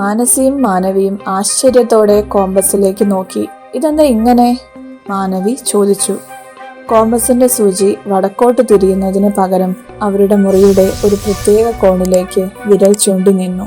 മാനസിയും മാനവിയും ആശ്ചര്യത്തോടെ കോമ്പസിലേക്ക് നോക്കി. ഇതെന്താ ഇങ്ങനെ? മാനവി ചോദിച്ചു. കോമ്പസിന്റെ സൂചി വടക്കോട്ട് തിരിയുന്നതിന് പകരം അവരുടെ മുറിയുടെ ഒരു പ്രത്യേക കോണിലേക്ക് വിരൽ ചൂണ്ടി നിന്നു.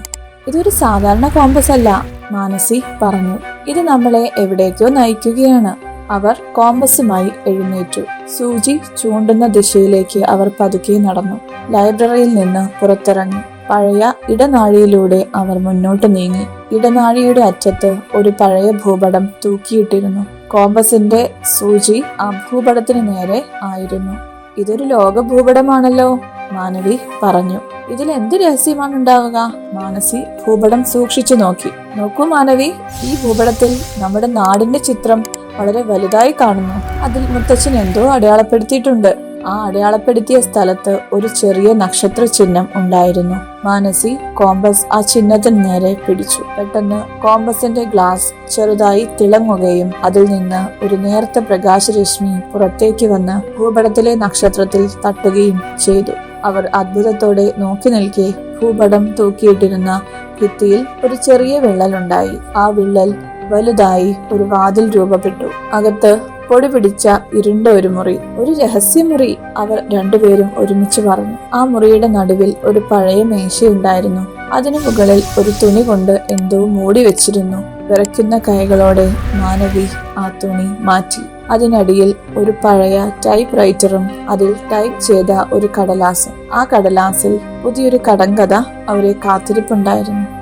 ഇതൊരു സാധാരണ കോമ്പസ് അല്ല മാനസി പറഞ്ഞു. ഇത് നമ്മളെ എവിടേക്കോ നയിക്കുകയാണ്. അവർ കോമ്പസുമായി എഴുന്നേറ്റു. സൂചി ചൂണ്ടുന്ന ദിശയിലേക്ക് അവർ പതുക്കെ നടന്നു. ലൈബ്രറിയിൽ നിന്ന് പുറത്തിറങ്ങി. പഴയ ഇടനാഴിയിലൂടെ അവർ മുന്നോട്ട് നീങ്ങി. ഇടനാഴിയുടെ അറ്റത്ത് ഒരു പഴയ ഭൂപടം തൂക്കിയിട്ടിരുന്നു. കോമ്പസിന്റെ സൂചി ആ ഭൂപടത്തിന് നേരെ ആയിരുന്നു. ഇതൊരു ലോക ഭൂപടമാണല്ലോ മാനവി പറഞ്ഞു. ഇതിൽ എന്ത് രഹസ്യമാണ് ഉണ്ടാവുക? മാനസി ഭൂപടം സൂക്ഷിച്ചു നോക്കി. നോക്കൂ മാനവി ഈ ഭൂപടത്തിൽ നമ്മുടെ നാടിന്റെ ചിത്രം വളരെ വലുതായി കാണുന്നു. അതിൽ മുത്തച്ഛൻ എന്തോ അടയാളപ്പെടുത്തിയിട്ടുണ്ട്. ആ അടയാളപ്പെടുത്തിയ സ്ഥലത്ത് ഒരു ചെറിയ നക്ഷത്ര ചിഹ്നം ഉണ്ടായിരുന്നു. മാനസി കോമ്പസ് ആ ചിഹ്നത്തിന് നേരെ പിടിച്ചു. പെട്ടെന്ന് കോമ്പസിന്റെ ഗ്ലാസ് ചെറുതായി തിളങ്ങുകയും അതിൽ നിന്ന് ഒരു നേർത്ത പ്രകാശരശ്മി പുറത്തേക്ക് വന്ന് ഭൂപടത്തിലെ നക്ഷത്രത്തിൽ തട്ടുകയും ചെയ്തു. അവർ അത്ഭുതത്തോടെ നോക്കി നിൽക്കെ ഭൂപടം തൂക്കിയിട്ടിരുന്ന ഭിത്തിയിൽ ഒരു ചെറിയ വിള്ളലുണ്ടായി ആ വിള്ളൽ വലുതായി ഒരു വാതിൽ രൂപപ്പെട്ടു. അകത്ത് പൊടി പിടിച്ച ഇരുണ്ട ഒരു മുറി ഒരു രഹസ്യമുറി അവർ രണ്ടുപേരും ഒരുമിച്ച് പറഞ്ഞു. ആ മുറിയുടെ നടുവിൽ ഒരു പഴയ മേശയുണ്ടായിരുന്നു അതിനു മുകളിൽ ഒരു തുണി കൊണ്ട് എന്തോ മൂടി വെച്ചിരുന്നു. വിറയ്ക്കുന്ന കൈകളോടെ മാനവി ആ തുണി മാറ്റി. അതിനടിയിൽ ഒരു പഴയ ടൈപ്പ് റൈറ്ററും അതിൽ ടൈപ്പ് ചെയ്ത ഒരു കടലാസും. ആ കടലാസിൽ പുതിയൊരു കടങ്കഥ അവരെ കാത്തിരിപ്പുണ്ടായിരുന്നു.